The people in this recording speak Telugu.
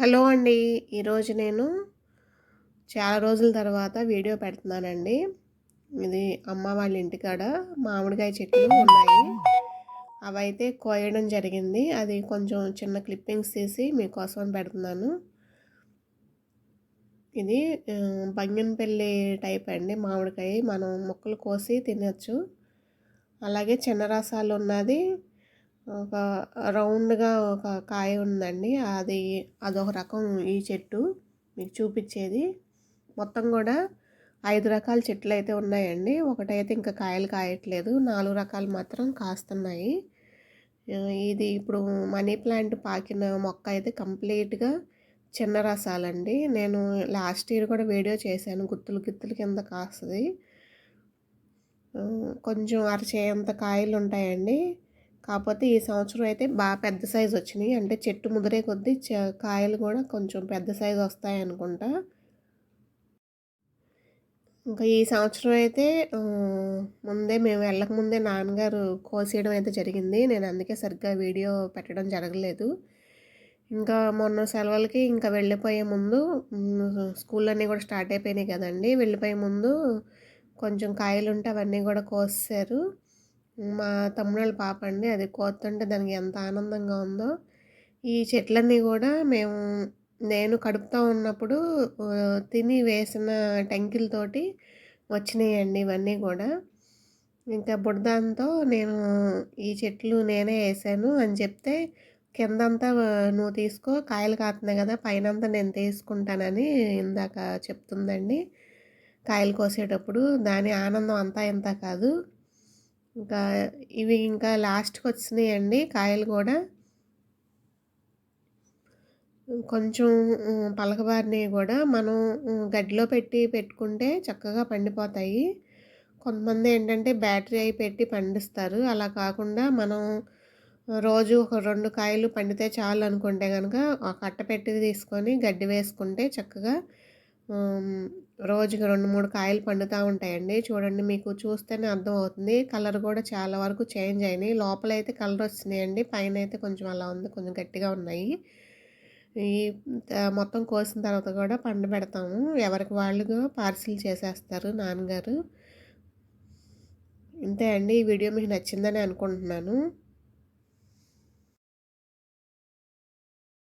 హలో అండి. ఈరోజు నేను చాలా రోజుల తర్వాత వీడియో పెడుతున్నానండి. ఇది అమ్మ వాళ్ళ ఇంటికాడ మామిడికాయ చెట్లు ఉన్నాయి. అవైతే కోయడం జరిగింది. అది కొంచెం చిన్న క్లిప్పింగ్స్ తీసి మీకోసం పెడుతున్నాను. ఇది బంగినపల్లి టైప్ అండి మామిడికాయ. మనం ముక్కలు కోసి తినచ్చు. అలాగే చిన్న రసాలు ఉన్నది. ఒక రౌండ్గా ఒక కాయ ఉందండి. అది అదొక రకం ఈ చెట్టు మీకు చూపించేది. మొత్తం కూడా ఐదు రకాల చెట్లు అయితే ఉన్నాయండి. ఒకటైతే ఇంకా కాయలు కాయట్లేదు. నాలుగు రకాలు మాత్రం కాస్తున్నాయి. ఇది ఇప్పుడు మనీ ప్లాంట్ పాకిన మొక్క అయితే కంప్లీట్గా చిన్న రసాలండి. నేను లాస్ట్ ఇయర్ కూడా వీడియో చేశాను. గుత్తులు గుత్తులు కింద కాస్తుంది. కొంచెం అరచేయంత కాయలు ఉంటాయండి కాకపోతే ఈ సంవత్సరం అయితే బాగా పెద్ద సైజు వచ్చినాయి. అంటే చెట్టు ముదిరే కొద్దీ కాయలు కూడా కొంచెం పెద్ద సైజు వస్తాయి అనుకుంటా. ఇంకా ఈ సంవత్సరం అయితే ముందే మేము వెళ్ళక ముందే నాన్నగారు కోసేయడం అయితే జరిగింది. నేను అందుకే సరిగ్గా వీడియో పెట్టడం జరగలేదు. ఇంకా మొన్న సెలవులకి ఇంకా వెళ్ళిపోయే ముందు స్కూల్ కూడా స్టార్ట్ అయిపోయినాయి కదండి. వెళ్ళిపోయే ముందు కొంచెం కాయలు ఉంటే అవన్నీ కూడా కోసారు మా తమ్ముళ్ళ పాప అండి. అది కోతుంటే దానికి ఎంత ఆనందంగా ఉందో. ఈ చెట్లన్నీ కూడా మేము నేను కడుపుతూ ఉన్నప్పుడు తిని వేసిన టెంకిలతోటి వచ్చినాయండి ఇవన్నీ కూడా. ఇంకా బుడదాంతో నేను ఈ చెట్లు నేనే వేసాను అని చెప్తే కిందంతా నువ్వు తీసుకో కాయలు కాస్తున్నాయి కదా పైనంతా నేను తీసుకుంటానని ఇందాక చెప్తుందండి. కాయలు కోసేటప్పుడు దాని ఆనందం అంతా ఇంత కాదు. ఇంకా ఇవి ఇంకా లాస్ట్కి వచ్చినాయండి కాయలు కూడా. కొంచెం పలకబారినవి కూడా మనం గడ్డిలో పెట్టి పెట్టుకుంటే చక్కగా పండిపోతాయి. కొంతమంది ఏంటంటే బ్యాటరీ అయి పెట్టి పండిస్తారు. అలా కాకుండా మనం రోజు ఒక రెండు కాయలు పండితే చాలు అనుకుంటే కనుక ఒక అట్ట పెట్టి తీసుకొని గడ్డి వేసుకుంటే చక్కగా రోజుకి రెండు మూడు కాయలు పండుతూ ఉంటాయండి. చూడండి మీకు చూస్తేనే అర్థమవుతుంది కలర్ కూడా చాలా వరకు చేంజ్ అయినాయి. లోపల అయితే కలర్ వస్తున్నాయండి పైన అయితే కొంచెం అలా ఉంది. కొంచెం గట్టిగా ఉన్నాయి. ఈ మొత్తం కోసిన తర్వాత కూడా పండు పెడతాము. ఎవరికి వాళ్ళుగా పార్సిల్ చేసేస్తారు నాన్నగారు. ఇంతే అండి. ఈ వీడియో మీకు నచ్చిందని అనుకుంటున్నాను.